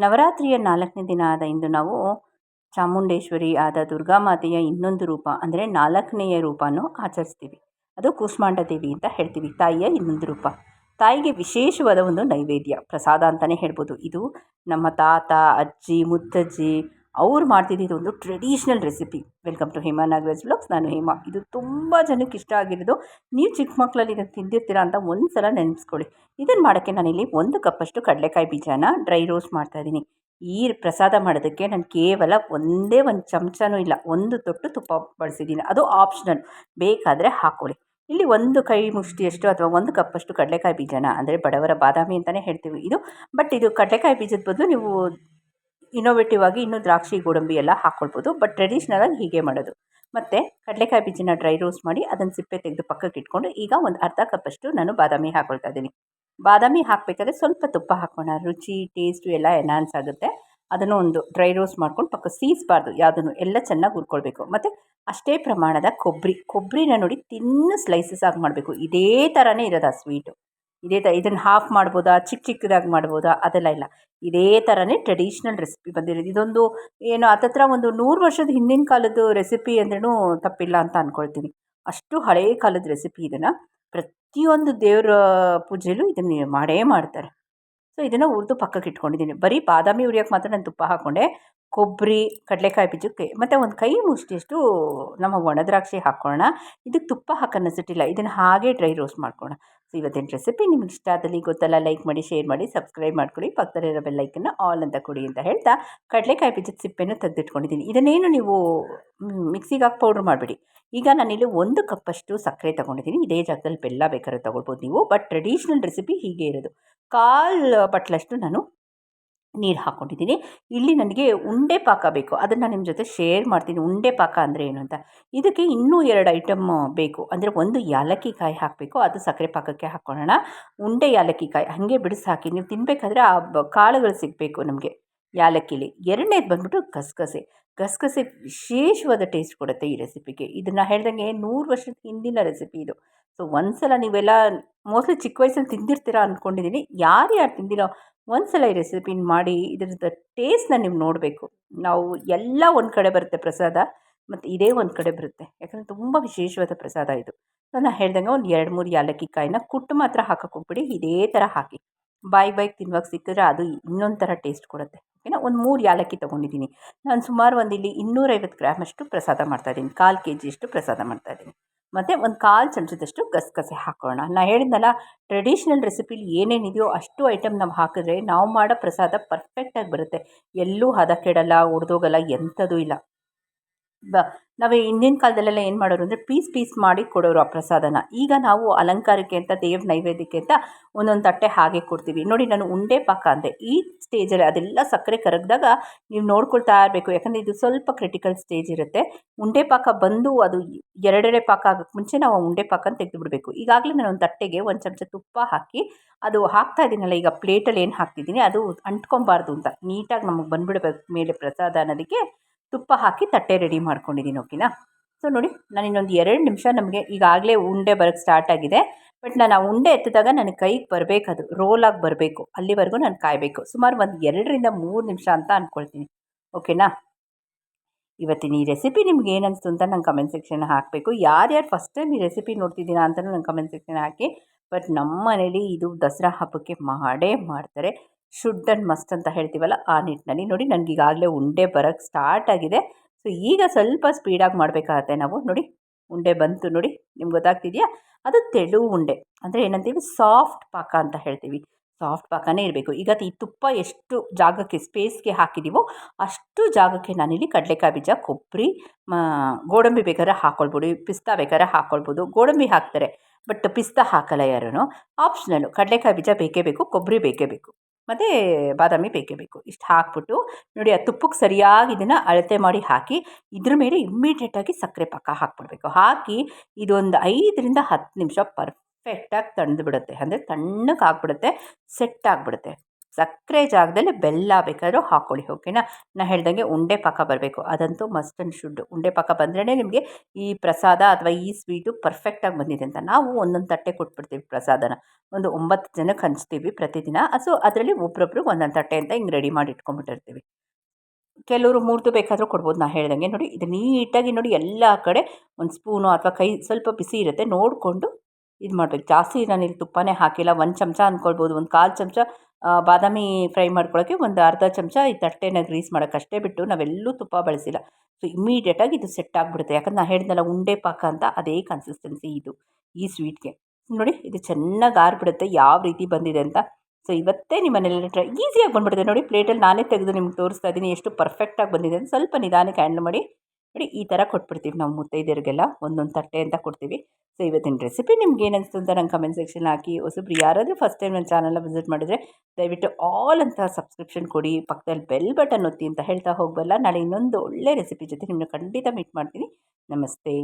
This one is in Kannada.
ನವರಾತ್ರಿಯ ನಾಲ್ಕನೇ ದಿನ ಆದ ಇಂದು ನಾವು ಚಾಮುಂಡೇಶ್ವರಿ ಆದ ದುರ್ಗಾ ಮಾತೆಯ ಇನ್ನೊಂದು ರೂಪ, ಅಂದರೆ ನಾಲ್ಕನೆಯ ರೂಪನೂ ಆಚರಿಸ್ತೀವಿ. ಅದು ಕೂಷ್ಮಾಂಡ ದೇವಿ ಅಂತ ಹೇಳ್ತೀವಿ. ತಾಯಿಯ ಇನ್ನೊಂದು ರೂಪ. ತಾಯಿಗೆ ವಿಶೇಷವಾದ ಒಂದು ನೈವೇದ್ಯ ಪ್ರಸಾದ ಅಂತಲೇ ಹೇಳ್ಬೋದು. ಇದು ನಮ್ಮ ತಾತ, ಅಜ್ಜಿ, ಮುತ್ತಜ್ಜಿ ಅವ್ರು ಮಾಡ್ತಿದ್ದಿದ್ದು ಒಂದು traditional recipe welcome to Hema Nagaraj blogs ನಾನು ಹೇಮಾ. ಇದು ತುಂಬ ಜನಕ್ಕೆ ಇಷ್ಟ ಆಗಿರೋದು. ನೀವು ಚಿಕ್ಕ ಮಕ್ಕಳಲ್ಲಿ ಇದನ್ನು ತಿಂದಿರ್ತೀರಾ ಅಂತ ಒಂದು ಸಲ ನೆನೆಸ್ಕೊಳ್ಳಿ ಇದನ್ನು ಮಾಡೋಕ್ಕೆ ನಾನಿಲ್ಲಿ ಒಂದು ಕಪ್ಪಷ್ಟು ಕಡಲೆಕಾಯಿ ಬೀಜನ ಡ್ರೈ ರೋಸ್ಟ್ ಮಾಡ್ತಾಯಿದ್ದೀನಿ ಈ ಪ್ರಸಾದ ಮಾಡೋದಕ್ಕೆ ನಾನು ಕೇವಲ ಒಂದೇ ಒಂದು ಚಮಚನೂ ಇಲ್ಲ, ಒಂದು ತೊಟ್ಟು ತುಪ್ಪ ಬಳಸಿದ್ದೀನಿ. ಅದು ಆಪ್ಷನಲ್ ಬೇಕಾದರೆ ಹಾಕ್ಕೊಳ್ಳಿ ಇಲ್ಲಿ ಒಂದು ಕೈ ಮುಷ್ಟಿಯಷ್ಟು ಅಥವಾ ಒಂದು ಕಪ್ಪಷ್ಟು ಕಡಲೆಕಾಯಿ ಬೀಜನ, ಅಂದರೆ ಬಡವರ ಬಾದಾಮಿ ಅಂತಲೇ ಹೇಳ್ತೀವಿ ಇದು. ಬಟ್ ಇದು ಕಡಲೆಕಾಯಿ ಬೀಜದ ಬದಲು ನೀವು ಇನ್ನೋವೇಟಿವ್ ಆಗಿ ಇನ್ನೂ ದ್ರಾಕ್ಷಿ, ಗೋಡಂಬಿ ಎಲ್ಲ ಹಾಕ್ಕೊಳ್ಬೋದು ಬಟ್ ಟ್ರೆಡಿಷ್ನಲಾಗಿ ಹೀಗೆ ಮಾಡೋದು. ಮತ್ತು ಕಡಲೆಕಾಯಿ ಬೀಜನ ಡ್ರೈ ರೋಸ್ಟ್ ಮಾಡಿ ಅದನ್ನು ಸಿಪ್ಪೆ ತೆಗೆದು ಪಕ್ಕಕ್ಕೆ ಇಟ್ಕೊಂಡು ಈಗ ಒಂದು ಅರ್ಧ ಕಪ್ಪಷ್ಟು ನಾನು ಬಾದಾಮಿ ಹಾಕ್ಕೊಳ್ತಾ ಇದ್ದೀನಿ. ಬಾದಾಮಿ ಹಾಕಬೇಕಾದ್ರೆ ಸ್ವಲ್ಪ ತುಪ್ಪ ಹಾಕೋಣ, ರುಚಿ ಟೇಸ್ಟು ಎಲ್ಲ ಎನ್ಹಾನ್ಸ್ ಆಗುತ್ತೆ. ಅದನ್ನು ಒಂದು ಡ್ರೈ ರೋಸ್ಟ್ ಮಾಡ್ಕೊಂಡು ಪಕ್ಕ ಸೀಸ್ಬಾರ್ದು, ಯಾವುದನ್ನು ಎಲ್ಲ ಚೆನ್ನಾಗಿ ಹುರ್ಕೊಳ್ಬೇಕು. ಮತ್ತು ಅಷ್ಟೇ ಪ್ರಮಾಣದ ಕೊಬ್ಬರಿ ಕೊಬ್ಬರಿನ ನೋಡಿ ತಿನ್ನು ಸ್ಲೈಸಸ್ ಆಗಿ ಮಾಡಬೇಕು. ಇದೇ ಥರನೇ ಇರೋದು ಆ ಸ್ವೀಟು ಇದೇ ಥರ ಇದನ್ನು ಹಾಫ್ ಮಾಡ್ಬೋದಾ ಚಿಕ್ಕ ಚಿಕ್ಕದಾಗಿ ಮಾಡ್ಬೋದಾ, ಅದೆಲ್ಲ ಇಲ್ಲ. ಇದೇ ಥರನೇ ಟ್ರೆಡಿಷ್ನಲ್ ರೆಸಿಪಿ ಬಂದಿರೋದು. ಇದೊಂದು ಏನು ಹತ್ತತ್ರ ಒಂದು ನೂರು ವರ್ಷದ ಹಿಂದಿನ ಕಾಲದ್ದು ರೆಸಿಪಿ ಅಂದ್ರೂ ತಪ್ಪಿಲ್ಲ ಅಂತ ಅಂದ್ಕೊಳ್ತೀನಿ ಅಷ್ಟು ಹಳೆಯ ಕಾಲದ ರೆಸಿಪಿ ಇದನ್ನು ಪ್ರತಿಯೊಂದು ದೇವರ ಪೂಜೆಯಲ್ಲೂ ಇದನ್ನು ಮಾಡೇ ಮಾಡ್ತಾರೆ. ಸೊ ಇದನ್ನು ಉರಿದು ಪಕ್ಕಕ್ಕೆ ಇಟ್ಕೊಂಡಿದ್ದೀನಿ ಬರೀ ಬಾದಾಮಿ ಹುರಿಯೋಕ್ಕೆ ಮಾತ್ರ ನಾನು ತುಪ್ಪ ಹಾಕ್ಕೊಂಡೆ ಕೊಬ್ಬರಿ, ಕಡಲೆಕಾಯಿ ಬೀಜಕ್ಕೆ, ಮತ್ತು ಒಂದು ಕೈ ಮುಷ್ಟಿಯಷ್ಟು ನಮ್ಮ ಒಣದ್ರಾಕ್ಷಿ ಹಾಕ್ಕೊಳ್ಳೋಣ ಇದಕ್ಕೆ ತುಪ್ಪ ಹಾಕೋ ನೆಸಿಟಿಲ್ಲ ಇದನ್ನು ಹಾಗೆ ಡ್ರೈ ರೋಸ್ಟ್ ಮಾಡ್ಕೊಳ್ಳೋಣ. ಸೊ ಇವತ್ತಿನ ರೆಸಿಪಿ ನಿಮ್ಗೆ ಇಷ್ಟ ಆದಲ್ಲಿ ಗೊತ್ತಲ್ಲ, ಲೈಕ್ ಮಾಡಿ, ಶೇರ್ ಮಾಡಿ, ಸಬ್ಸ್ಕ್ರೈಬ್ ಮಾಡ್ಕೊಳ್ಳಿ. ಪಕ್ಕದಲ್ಲಿರೋ ಬೆಲ್ಲೈಕನ್ನು ಆಲ್ ಅಂತ ಕೊಡಿ ಅಂತ ಹೇಳ್ತಾ ಕಡಲೆಕಾಯಿ ಬೀಜದ ಸಿಪ್ಪೆನ ತೆಗೆದಿಟ್ಕೊಂಡಿದ್ದೀನಿ. ಇದನ್ನೇನು ನೀವು ಮಿಕ್ಸಿಗೆ ಹಾಕಿ ಪೌಡ್ರ್ ಮಾಡಿಬಿಡಿ. ಈಗ ನಾನಿಲ್ಲಿ ಒಂದು ಕಪ್ಪಷ್ಟು ಸಕ್ಕರೆ ತೊಗೊಂಡಿದ್ದೀನಿ. ಇದೇ ಜಾಗದಲ್ಲಿ ಬೆಲ್ಲ ಬೇಕಾದ್ರೆ ತೊಗೊಳ್ಬೋದು ನೀವು, ಬಟ್ ಟ್ರೆಡಿಷ್ನಲ್ ರೆಸಿಪಿ ಹೀಗೆ ಇರೋದು. ಕಾಲು ಬಟ್ಲಷ್ಟು ನಾನು ನೀರು ಹಾಕ್ಕೊಂಡಿದ್ದೀನಿ ಇಲ್ಲಿ ನನಗೆ ಉಂಡೆ ಪಾಕ ಬೇಕು. ಅದನ್ನು ನಿಮ್ಮ ಜೊತೆ ಶೇರ್ ಮಾಡ್ತೀನಿ. ಉಂಡೆ ಪಾಕ ಅಂದರೆ ಏನು ಅಂತ. ಇದಕ್ಕೆ ಇನ್ನೂ ಎರಡು ಐಟಮ್ ಬೇಕು. ಅಂದರೆ ಒಂದು ಯಾಲಕ್ಕಿ ಕಾಯಿ ಹಾಕಬೇಕು. ಅದು ಸಕ್ಕರೆ ಪಾಕಕ್ಕೆ ಹಾಕ್ಕೊಳ್ಳೋಣ ಉಂಡೆ ಯಾಲಕ್ಕಿ ಕಾಯಿ ಹಾಗೆ ಬಿಡಿಸಿ ಹಾಕಿ ನೀವು ತಿನ್ನಬೇಕಾದ್ರೆ ಆ ಕಾಳುಗಳು ಸಿಗಬೇಕು ನಮಗೆ ಯಾಲಕ್ಕಿಲಿ. ಎರಡನೇದು ಬಂದ್ಬಿಟ್ಟು ಗಸಗಸೆ. ಗಸಗಸೆ ವಿಶೇಷವಾದ ಟೇಸ್ಟ್ ಕೊಡುತ್ತೆ ಈ ರೆಸಿಪಿಗೆ ಇದನ್ನು ಹೇಳ್ದಂಗೆ ನೂರು ವರ್ಷದ ಹಿಂದಿನ ರೆಸಿಪಿ ಇದು. ಸೊ ಒಂದು ಸಲ ನೀವೆಲ್ಲ ಮೋಸ್ಟ್ಲಿ ಚಿಕ್ಕ ವಯಸ್ಸಲ್ಲಿ ತಿಂದಿರ್ತೀರಾ ಅಂದ್ಕೊಂಡಿದ್ದೀನಿ ಯಾರು ಯಾರು ತಿಂದಿರೋ ಒಂದು ಸಲ ಈ ರೆಸಿಪಿನ ಮಾಡಿ ಇದ್ರದ್ದು ಟೇಸ್ಟ್ನ ನೀವು ನೋಡಬೇಕು ನಾವು ಎಲ್ಲ ಒಂದು ಕಡೆ ಬರುತ್ತೆ ಪ್ರಸಾದ ಮತ್ತು ಇದೇ ಒಂದು ಕಡೆ ಬರುತ್ತೆ ಯಾಕಂದರೆ ತುಂಬ ವಿಶೇಷವಾದ ಪ್ರಸಾದ ಇದು ನಾನು ಹೇಳ್ದಂಗೆ ಒಂದು ಎರಡು ಮೂರು ಯಾಲಕ್ಕಿ ಕಾಯಿನ ಕುಟ್ಟು ಮಾತ್ರ ಹಾಕಕ್ಕೆ ಹೋಗ್ಬಿಡಿ ಇದೇ ಥರ ಹಾಕಿ ಬಾಯಿ ಬಾಯಿಗೆ ತಿನ್ನುವಾಗ ಸಿಕ್ಕಿದ್ರೆ ಅದು ಇನ್ನೊಂದು ಥರ ಟೇಸ್ಟ್ ಕೊಡುತ್ತೆ ಓಕೆನಾ ಒಂದು ಮೂರು ಯಾಲಕ್ಕಿ ತೊಗೊಂಡಿದ್ದೀನಿ ನಾನು ಸುಮಾರು ಒಂದು ಇಲ್ಲಿ ಇನ್ನೂರೈವತ್ತು ಗ್ರಾಮಷ್ಟು ಪ್ರಸಾದ ಮಾಡ್ತಾಯಿದ್ದೀನಿ ಕಾಲು ಕೆ ಜಿಯಷ್ಟು ಪ್ರಸಾದ ಮಾಡ್ತಾಯಿದ್ದೀನಿ ಮತ್ತು ಒಂದು ಕಾಲು ಚಮಚದಷ್ಟು ಗಸಗಸೆ ಹಾಕೋಣ. ನಾನು ಹೇಳಿದ್ನಲ್ಲ ಟ್ರೆಡಿಷ್ನಲ್ ರೆಸಿಪಿಲಿ ಏನೇನಿದೆಯೋ ಅಷ್ಟು ಐಟಮ್ ನಾವು ಹಾಕಿದ್ರೆ ನಾವು ಮಾಡೋ ಪ್ರಸಾದ ಪರ್ಫೆಕ್ಟಾಗಿ ಬರುತ್ತೆ. ಎಲ್ಲೂ ಹದ ಕೆಡಲ್ಲ ಒಡೆದೋಗಲ್ಲ ಎಂಥದೂ ಇಲ್ಲ. ಬ, ನಾವು ಹಿಂದಿನ ಕಾಲದಲ್ಲೆಲ್ಲ ಏನು ಮಾಡೋರು ಅಂದರೆ ಪೀಸ್ ಪೀಸ್ ಮಾಡಿ ಕೊಡೋರು ಆ ಪ್ರಸಾದನ. ಈಗ ನಾವು ಅಲಂಕಾರಕ್ಕೆ ಅಂತ, ದೇವ್ರ ನೈವೇದ್ಯಕ್ಕೆ ಅಂತ ಒಂದೊಂದು ತಟ್ಟೆ ಹಾಗೆ ಕೊಡ್ತೀವಿ. ನೋಡಿ, ನಾನು ಉಂಡೆ ಪಾಕ ಅಂದೆ. ಈ ಸ್ಟೇಜಲ್ಲಿ ಅದೆಲ್ಲ ಸಕ್ಕರೆ ಕರಗಿದಾಗ ನೀವು ನೋಡ್ಕೊಳ್ತಾ ಇರಬೇಕು. ಯಾಕಂದರೆ ಇದು ಸ್ವಲ್ಪ ಕ್ರಿಟಿಕಲ್ ಸ್ಟೇಜ್ ಇರುತ್ತೆ. ಉಂಡೆ ಪಾಕ ಬಂದು ಅದು ಎರಡೆರಡೆ ಪಾಕ ಆಗೋಕ್ಕೆ ಮುಂಚೆ ನಾವು ಉಂಡೆ ಪಾಕನ ತೆಗೆದು ಬಿಡಬೇಕು ಈಗಾಗಲೇ ನಾನು ಒಂದು ತಟ್ಟೆಗೆ ಒಂದು ಚಮಚ ತುಪ್ಪ ಹಾಕಿ ಅದು ಹಾಕ್ತಾ ಇದ್ದೀನಲ್ಲ, ಈಗ ಪ್ಲೇಟಲ್ಲಿ ಏನು ಹಾಕ್ತಿದ್ದೀನಿ, ಅದು ಅಂಟ್ಕೊಬಾರ್ದು ಅಂತ. ನೀಟಾಗಿ ನಮಗೆ ಬಂದುಬಿಡ್ಬೇಕು ಮೇಲೆ ಪ್ರಸಾದ ಅನ್ನೋದಕ್ಕೆ. ತುಪ್ಪ ಹಾಕಿ ತಟ್ಟೆ ರೆಡಿ ಮಾಡ್ಕೊಂಡಿದ್ದೀನಿ ಓಕೆನಾ? ಸೊ ನೋಡಿ, ನಾನು ಇನ್ನೊಂದು ಎರಡು ನಿಮಿಷ ನಮಗೆ ಈಗಾಗಲೇ ಉಂಡೆ ಬರೋಕ್ಕೆ ಸ್ಟಾರ್ಟ್ ಆಗಿದೆ. ಬಟ್ ನಾನು ಆ ಉಂಡೆ ಎತ್ತಿದಾಗ ನನ್ನ ಕೈಗೆ ಬರಬೇಕು ಅದು ರೋಲಾಗಿ ಬರಬೇಕು. ಅಲ್ಲಿವರೆಗೂ ನಾನು ಕಾಯಬೇಕು. ಸುಮಾರು ಒಂದು ಎರಡರಿಂದ ಮೂರು ನಿಮಿಷ ಅಂತ ಅಂದ್ಕೊಳ್ತೀನಿ ಓಕೆನಾ? ಇವತ್ತಿನ ಈ ರೆಸಿಪಿ ನಿಮ್ಗೆ ಏನು ಅಂತ ನಂಗೆ ಕಮೆಂಟ್ ಸೆಕ್ಷನ್ ಹಾಕಬೇಕು. ಯಾರ್ಯಾರು ಫಸ್ಟ್ ಟೈಮ್ ಈ ರೆಸಿಪಿ ನೋಡ್ತಿದ್ದೀರಾ ಅಂತಲೂ ನಂಗೆ ಕಮೆಂಟ್ ಸೆಕ್ಷನ್ ಹಾಕಿ. ಬಟ್ ನಮ್ಮ ಮನೇಲಿ ಇದು ದಸರಾ ಹಬ್ಬಕ್ಕೆ ಮಾಡೇ ಮಾಡ್ತಾರೆ. ಶುಡ್ ಆ್ಯಂಡ್ ಮಸ್ಟ್ ಅಂತ ಹೇಳ್ತೀವಲ್ಲ ಆ ನಿಟ್ಟಿನಲ್ಲಿ. ನೋಡಿ ನನಗೆ ಈಗಾಗಲೇ ಉಂಡೆ ಬರೋಕ್ಕೆ ಸ್ಟಾರ್ಟ್ ಆಗಿದೆ. ಸೊ ಈಗ ಸ್ವಲ್ಪ ಸ್ಪೀಡಾಗಿ ಮಾಡಬೇಕಾಗತ್ತೆ ನಾವು. ನೋಡಿ, ಉಂಡೆ ಬಂತು ನೋಡಿ, ನಿಮ್ಗೆ ಗೊತ್ತಾಗ್ತಿದೆಯಾ? ಅದು ತೆಳು ಉಂಡೆ. ಅಂದರೆ ಏನಂತೀವಿ? ಸಾಫ್ಟ್ ಪಾಕ ಅಂತ ಹೇಳ್ತೀವಿ. ಸಾಫ್ಟ್ ಪಾಕನೇ ಇರಬೇಕು. ಈಗ ಈ ತುಪ್ಪ ಎಷ್ಟು ಜಾಗಕ್ಕೆ ಸ್ಪೇಸ್ಗೆ ಹಾಕಿದ್ದೀವೋ ಅಷ್ಟು ಜಾಗಕ್ಕೆ ನಾನಿಲ್ಲಿ ಕಡಲೆಕಾಯಿ ಬೀಜ, ಕೊಬ್ಬರಿ ಗೋಡಂಬಿ ಬೇಕಾದ್ರೆ ಹಾಕ್ಕೊಳ್ಬೋದು ಪಿಸ್ತಾ ಬೇಕಾದ್ರೆ ಹಾಕ್ಕೊಳ್ಬೋದು ಗೋಡಂಬಿ ಹಾಕ್ತಾರೆ, ಬಟ್ ಪಿಸ್ತಾ ಹಾಕಲ್ಲ ಯಾರೂ ಆಪ್ಷನಲ್ಲು ಕಡಲೆಕಾಯಿ ಬೀಜ ಬೇಕೇ ಬೇಕು, ಕೊಬ್ಬರಿ ಬೇಕೇ ಬೇಕು. ಮತ್ತು ಬಾದಾಮಿ ಬೇಕೇ ಬೇಕು. ಇಷ್ಟು ಹಾಕ್ಬಿಟ್ಟು ನೋಡಿ ಆ ತುಪ್ಪಕ್ಕೆ ಸರಿಯಾಗಿ ಇದನ್ನು ಅಳತೆ ಮಾಡಿ ಹಾಕಿ ಇದ್ರ ಮೇಲೆ ಇಮ್ಮಿಡಿಯೇಟಾಗಿ ಸಕ್ಕರೆ ಪಾಕ ಹಾಕ್ಬಿಡ್ಬೇಕು. ಹಾಕಿ ಇದೊಂದು ಐದರಿಂದ ಹತ್ತು ನಿಮಿಷ ಪರ್ಫೆಕ್ಟಾಗಿ ತಣ್ದು ಬಿಡುತ್ತೆ ಅಂದರೆ ತಣ್ಣಗೆ ಆಗಿಬಿಡುತ್ತೆ ಸೆಟ್ ಆಗಿಬಿಡುತ್ತೆ. ಸಕ್ಕರೆ ಜಾಗದಲ್ಲಿ ಬೆಲ್ಲ ಬೇಕಾದರೂ ಹಾಕ್ಕೊಳ್ಳಿ ಓಕೆನಾ ನಾನು ಹೇಳ್ದಂಗೆ ಉಂಡೆ ಪಾಕ ಬರಬೇಕು. ಅದಂತೂ ಮಸ್ಟ್ ಆ್ಯಂಡ್ ಶುಡ್ ಉಂಡೆ ಪಾಕ ಬಂದ್ರೇ ನಿಮಗೆ ಈ ಪ್ರಸಾದ ಅಥವಾ ಈ ಸ್ವೀಟು ಪರ್ಫೆಕ್ಟಾಗಿ ಬಂದಿದೆ ಅಂತ. ನಾವು ಒಂದೊಂದು ತಟ್ಟೆ ಕೊಟ್ಬಿಡ್ತೀವಿ ಪ್ರಸಾದನ. ಒಂದು ಒಂಬತ್ತು ಜನಕ್ಕೆ ಹಂಚ್ತೀವಿ ಪ್ರತಿದಿನ. ಸೊ ಅದರಲ್ಲಿ ಒಬ್ರೊಬ್ರಿಗೆ ಒಂದೊಂದು ತಟ್ಟೆ ಅಂತ ಹಿಂಗೆ ರೆಡಿ ಮಾಡಿ ಇಟ್ಕೊಂಡ್ಬಿಟ್ಟಿರ್ತೀವಿ. ಕೆಲವರು ಮೂರ್ತು ಬೇಕಾದರೂ ಕೊಡ್ಬೋದು ನಾನು ಹೇಳ್ದಂಗೆ. ನೋಡಿ, ಇದು ನೀಟಾಗಿ ನೋಡಿ ಎಲ್ಲ ಕಡೆ ಒಂದು ಸ್ಪೂನು ಅಥವಾ ಕೈ ಸ್ವಲ್ಪ ಬಿಸಿ ಇರುತ್ತೆ ನೋಡಿಕೊಂಡು ಇದು ಮಾಡಬೇಕು ಜಾಸ್ತಿ ಇಲ್ಲಿ ತುಪ್ಪನೇ ಹಾಕಿಲ್ಲ. ಒಂದು ಚಮಚ ಅಂದ್ಕೊಳ್ಬೋದು ಒಂದು ಕಾಲು ಚಮಚ ಬಾದಾಮಿ ಫ್ರೈ ಮಾಡ್ಕೊಳ್ಳೋಕ್ಕೆ ಒಂದು ಅರ್ಧ ಚಮಚ ಈ ತಟ್ಟೆನ ಗ್ರೀಸ್ ಮಾಡೋಕ್ಕಷ್ಟೇ ಬಿಟ್ಟು ನಾವೆಲ್ಲೂ ತುಪ್ಪ ಬಳಸಿಲ್ಲ. ಸೊ ಇಮ್ಮಿಡಿಯೇಟಾಗಿ ಇದು ಸೆಟ್ ಆಗಿಬಿಡುತ್ತೆ. ಯಾಕಂದ್ರೆ ನಾನು ಹೇಳಿದ್ನಲ್ಲ ಉಂಡೆ ಪಾಕ ಅಂತ ಅದೇ ಕನ್ಸಿಸ್ಟೆನ್ಸಿ ಇದು, ಈ ಸ್ವೀಟ್ಗೆ. ನೋಡಿ, ಇದು ಚೆನ್ನಾಗಿ ಆರಿಬಿಡುತ್ತೆ. ಯಾವ ರೀತಿ ಬಂದಿದೆ ಅಂತ. ಸೊ, ಇವತ್ತೇ ನಿಮ್ಮ ಮನೇಲಿ ಟ್ರೈ, ಈಸಿಯಾಗಿ ಬಂದ್ಬಿಡುತ್ತೆ. ನೋಡಿ, ಪ್ಲೇಟಲ್ಲಿ ನಾನೇ ತೆಗೆದು ನಿಮ್ಗೆ ತೋರಿಸ್ತಾ ಇದ್ದೀನಿ. ಎಷ್ಟು ಪರ್ಫೆಕ್ಟಾಗಿ ಬಂದಿದೆ ಅಂತ. ಸ್ವಲ್ಪ ನಿಧಾನಕ್ಕೆ ಹ್ಯಾಂಡ್ಲ್ ಮಾಡಿ. ನೋಡಿ, ಈ ಥರ ಕೊಟ್ಬಿಡ್ತೀವಿ. ನಾವು ಮುತ್ತೈದೆಯರಿಗೆಲ್ಲ ಒಂದೊಂದು ತಟ್ಟೆ ಅಂತ ಕೊಡ್ತೀವಿ. ಸೊ ಇವತ್ತಿನ ರೆಸಿಪಿ ನಿಮ್ಗೆ ಏನಿಸ್ತು ಅಂತ ನಂಗೆ ಕಮೆಂಟ್ ಸೆಕ್ಷನ್ ಹಾಕಿ. ಹೊಸಬ್ರು ಯಾರಾದರೂ ಫಸ್ಟ್ ಟೈಮ್ ನನ್ನ ಚಾನಲ್ನ ವಿಸಿಟ್ ಮಾಡಿದರೆ ದಯವಿಟ್ಟು ಆಲ್ ಅಂತ ಸಬ್ಸ್ಕ್ರಿಪ್ಷನ್ ಕೊಡಿ. ಪಕ್ಕದಲ್ಲಿ ಬೆಲ್ ಬಟನ್ ಒತ್ತಿ ಅಂತ ಹೇಳ್ತಾ ಹೋಗಬಲ್ಲ. ನಾಳೆ ಇನ್ನೊಂದು ಒಳ್ಳೆ ರೆಸಿಪಿ ಜೊತೆ ನಿಮ್ಮನ್ನ ಖಂಡಿತ ಮೀಟ್ ಮಾಡ್ತೀನಿ. ನಮಸ್ತೆ.